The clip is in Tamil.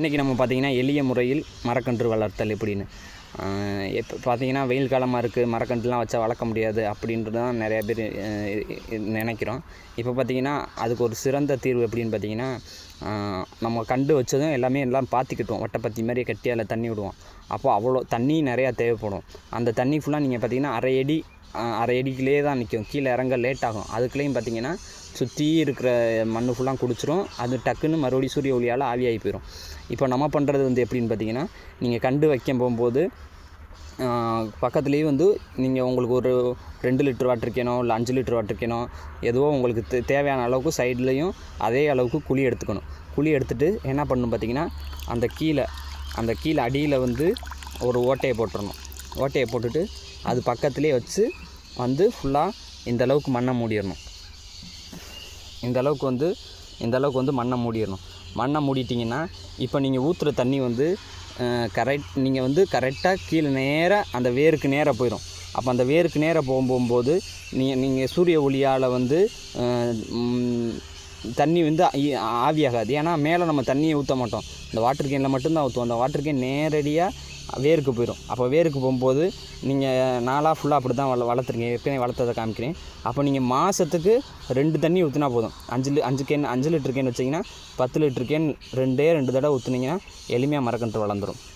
இன்றைக்கி நம்ம பார்த்தீங்கன்னா எளிய முறையில் மரக்கன்று வளர்த்தல் எப்படின்னு. இப்போ பார்த்தீங்கன்னா வெயில் காலமாக இருக்குது மரக்கன்றுலாம் வச்சா வளர்க்க முடியாது அப்படின்றது தான் நிறையா பேர் நினைக்கிறோம். இப்போ பார்த்தீங்கன்னா அதுக்கு ஒரு சிறந்த தீர்வு எப்படின்னு பார்த்தீங்கன்னா நம்ம கண்டு வச்சதும் எல்லாமே எல்லாம் பாத்திக்கிட்டோம் வட்டப்பத்தி மாதிரி கட்டி அதில் தண்ணி விடுவோம். அப்போ அவ்வளோ தண்ணி நிறையா தேவைப்படும். அந்த தண்ணி ஃபுல்லாக நீங்கள் பார்த்தீங்கன்னா அரை அடி அரை அடிக்கிலே தான் நிற்கும். கீழே இறங்க லேட் ஆகும். அதுக்குள்ளேயும் பார்த்தீங்கன்னா சுற்றி இருக்கிற மண்ணு ஃபுல்லாக குடிச்சிரும். அது டக்குன்னு மறுபடியும் சூரிய ஒளியால் ஆவியாகி போயிடும் இப்போ நம்ம பண்ணுறது வந்து எப்படின்னு பார்த்தீங்கன்னா நீங்கள் கண்டு வைக்க போகும்போது பக்கத்துலேயே வந்து நீங்கள் உங்களுக்கு ஒரு ரெண்டு லிட்டர் வாட்டர் கேனோ இல்லை அஞ்சு லிட்டர் வாட்டர் கேனோ எதுவோ உங்களுக்கு தே- தேவையான அளவுக்கு சைட்லேயும் அதே அளவுக்கு குழி எடுத்துக்கணும். குழி எடுத்துகிட்டு என்ன பண்ணணும் பார்த்தீங்கன்னா அந்த கீழே அந்த கீழே அடியில் வந்து ஒரு ஓட்டையை போட்டுறணும். ஓட்டையை போட்டுட்டு அது பக்கத்துலேயே வச்சு வந்து ஃபுல்லாக இந்த அளவுக்கு மண்ணை மூடிடணும். இந்த அளவுக்கு வந்து இந்த அளவுக்கு வந்து மண்ணை மூடிடணும். மண்ணை மூடிட்டிங்கன்னா இப்போ நீங்கள் ஊற்றுற தண்ணி வந்து கரெக்ட் நீங்கள் வந்து கரெக்டாக கீழே நேராக அந்த வேருக்கு நேராக போயிடும் அப்போ அந்த வேருக்கு நேராக போகும்போது நீங்கள் நீங்கள் சூரிய ஒளியால் வந்து தண்ணி வந்து ஆவியாகாது. ஏன்னா மேலே நம்ம தண்ணியை ஊற்ற மாட்டோம். இந்த வாட்டர் கேனில் மட்டும்தான் ஊற்றுவோம் அந்த வாட்டர் கேன் நேரடியாக வேருக்கு போயிடும் அப்போ வேருக்கு போகும்போது நீங்கள் நாளாக ஃபுல்லாக அப்படி தான் வள வளர்த்துருக்கீங்க. ஏற்கனவே வளர்த்ததை காமிக்கிறேன். அப்போ நீங்கள் மாதத்துக்கு ரெண்டு தண்ணி ஊற்றினா போதும். அஞ்சு லி அஞ்சு கேன் அஞ்சு லிட்டர் கேன் வச்சிங்கன்னா பத்து லிட்டர் கேன் ரெண்டே ரெண்டு தடவை ஊற்றுனீங்கன்னா எளிமையாக மரக்கன்று வளர்ந்துடும்